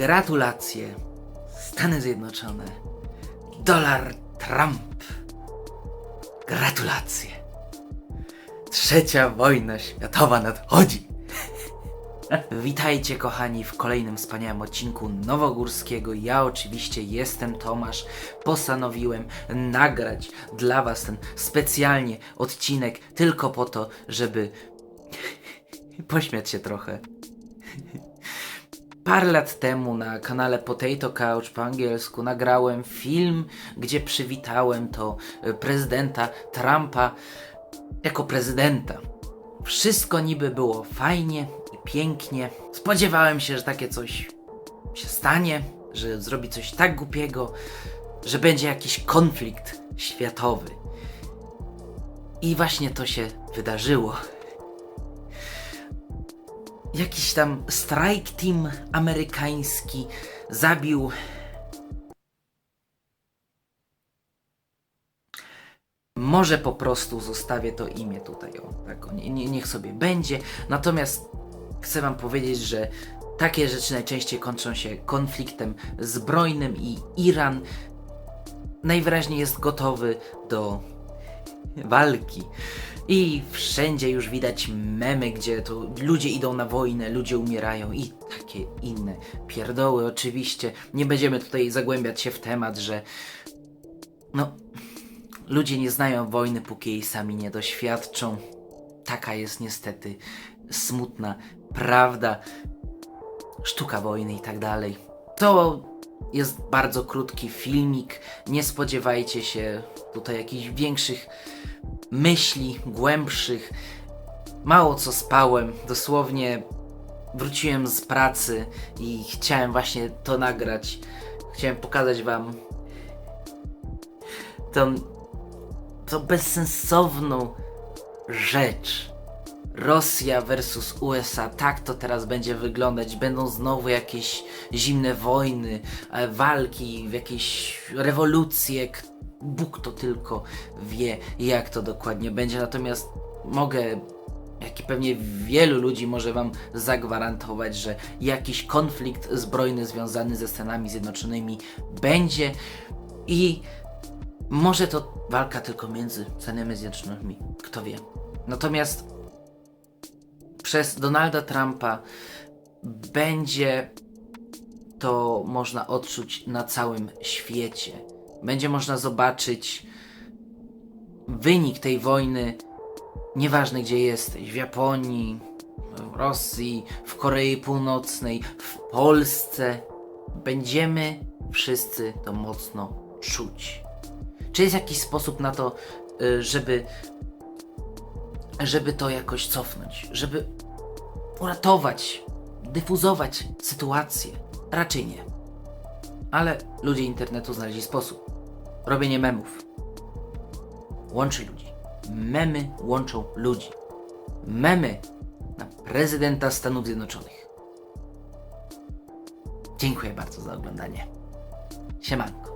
Gratulacje. Stany Zjednoczone. Dolar Trump. Gratulacje. Trzecia wojna światowa nadchodzi. Witajcie kochani w kolejnym wspaniałym odcinku Nowogórskiego. Ja oczywiście jestem Tomasz. Postanowiłem nagrać dla Was ten specjalnie odcinek tylko po to, żeby pośmiać się trochę. Parę lat temu na kanale Potato Couch po angielsku nagrałem film, gdzie przywitałem to e, prezydenta Trumpa jako prezydenta. Wszystko niby było fajnie i pięknie. Spodziewałem się, że takie coś się stanie, że zrobi coś tak głupiego, że będzie jakiś konflikt światowy. I właśnie to się wydarzyło. Jakiś tam strike team amerykański zabił Może po prostu zostawię to imię tutaj, o, tak, o, nie, nie, niech sobie będzie. Natomiast chcę Wam powiedzieć, że takie rzeczy najczęściej kończą się konfliktem zbrojnym i Iran najwyraźniej jest gotowy do walki. I wszędzie już widać memy, gdzie to ludzie idą na wojnę, ludzie umierają i takie inne pierdoły. Oczywiście nie będziemy tutaj zagłębiać się w temat, że no Ludzie nie znają wojny, póki jej sami nie doświadczą. Taka jest niestety smutna prawda, sztuka wojny i tak dalej. To jest bardzo krótki filmik. Nie spodziewajcie się tutaj jakichś większych myśli, głębszych. Mało co spałem, dosłownie wróciłem z pracy i chciałem właśnie to nagrać. Chciałem pokazać Wam tą to bezsensowną rzecz. Rosja versus USA, tak to teraz będzie wyglądać. Będą znowu jakieś zimne wojny, e, walki, jakieś rewolucje. Bóg to tylko wie, jak to dokładnie będzie. Natomiast mogę, jak i pewnie wielu ludzi może Wam zagwarantować, że jakiś konflikt zbrojny związany ze Stanami Zjednoczonymi będzie i może to walka tylko między Stanami Zjednoczonymi, kto wie. Natomiast przez Donalda Trumpa będzie to można odczuć na całym świecie. Będzie można zobaczyć wynik tej wojny, nieważne gdzie jesteś, w Japonii, w Rosji, w Korei Północnej, w Polsce. Będziemy wszyscy to mocno czuć. Czy jest jakiś sposób na to, y, żeby, żeby to jakoś cofnąć, żeby uratować, dyfuzować sytuację? Raczej nie. Ale ludzie internetu znaleźli sposób. Robienie memów. Łączy ludzi. Memy łączą ludzi. Memy na prezydenta Stanów Zjednoczonych. Dziękuję bardzo za oglądanie. Siemanko.